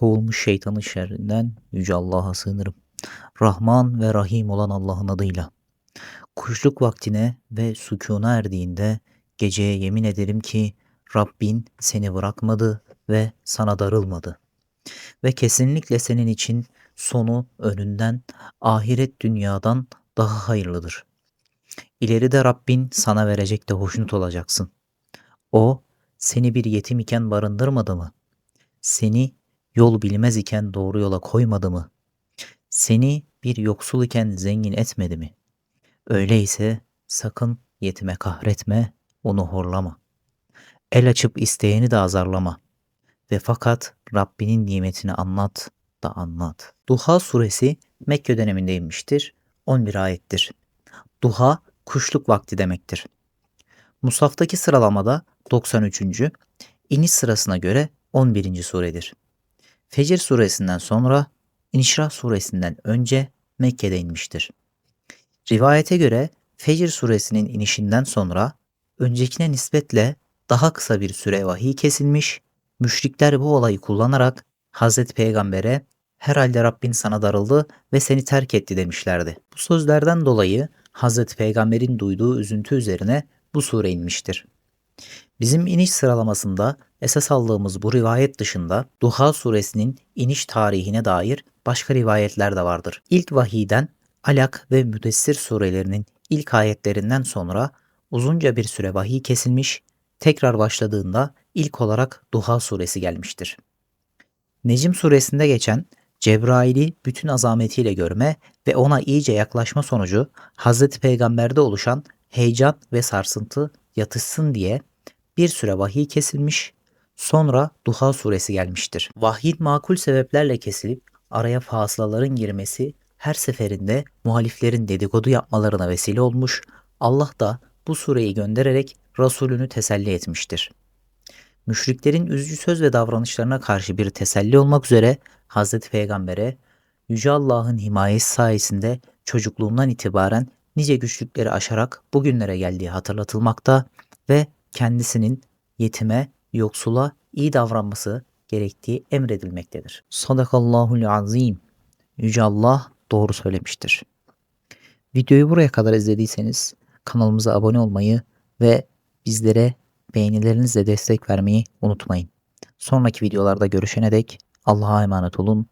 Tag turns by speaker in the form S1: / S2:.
S1: kovulmuş şeytanın şerrinden Yüce Allah'a sığınırım. Rahman ve Rahim olan Allah'ın adıyla. Kuşluk vaktine ve sükûna erdiğinde geceye yemin ederim ki Rabbin seni bırakmadı ve sana darılmadı. Ve kesinlikle senin için sonu önünden, ahiret dünyadan daha hayırlıdır. İleride Rabbin sana verecek de hoşnut olacaksın. O seni bir yetim iken barındırmadı mı? Seni yol bilmez iken doğru yola koymadı mı? Seni bir yoksul iken zengin etmedi mi? Öyleyse sakın yetime kahretme, onu horlama. El açıp isteyeni de azarlama. Ve fakat Rabbinin nimetini anlat da anlat. Duha suresi Mekke döneminde inmiştir. 11 ayettir. Duha kuşluk vakti demektir. Musaftaki sıralamada 93. iniş sırasına göre 11. suredir. Fecir suresinden sonra İnşirah suresinden önce Mekke'de inmiştir. Rivayete göre Fecir suresinin inişinden sonra öncekine nispetle daha kısa bir süre vahiy kesilmiş, müşrikler bu olayı kullanarak Hazreti Peygamber'e herhalde Rabbin sana darıldı ve seni terk etti demişlerdi. Bu sözlerden dolayı Hazreti Peygamber'in duyduğu üzüntü üzerine bu sure inmiştir. Bizim iniş sıralamasında esas aldığımız bu rivayet dışında Duha suresinin iniş tarihine dair başka rivayetler de vardır. İlk vahiyden Alak ve Müdessir surelerinin ilk ayetlerinden sonra uzunca bir süre vahiy kesilmiş, tekrar başladığında ilk olarak Duha suresi gelmiştir. Necim suresinde geçen Cebrail'i bütün azametiyle görme ve ona iyice yaklaşma sonucu Hazreti Peygamber'de oluşan heyecan ve sarsıntı yatışsın diye bir süre vahiy kesilmiş, sonra Duha suresi gelmiştir. Vahyin makul sebeplerle kesilip araya fasılaların girmesi her seferinde muhaliflerin dedikodu yapmalarına vesile olmuş, Allah da bu sureyi göndererek Resulünü teselli etmiştir. Müşriklerin üzücü söz ve davranışlarına karşı bir teselli olmak üzere Hazreti Peygamber'e Yüce Allah'ın himayesi sayesinde çocukluğundan itibaren nice güçlükleri aşarak bugünlere geldiği hatırlatılmakta ve kendisinin yetime, yoksula iyi davranması gerektiği emredilmektedir. Sadakallahul azim. Yüce Allah doğru söylemiştir. Videoyu buraya kadar izlediyseniz kanalımıza abone olmayı ve bizlere beğenilerinizle destek vermeyi unutmayın. Sonraki videolarda görüşene dek Allah'a emanet olun.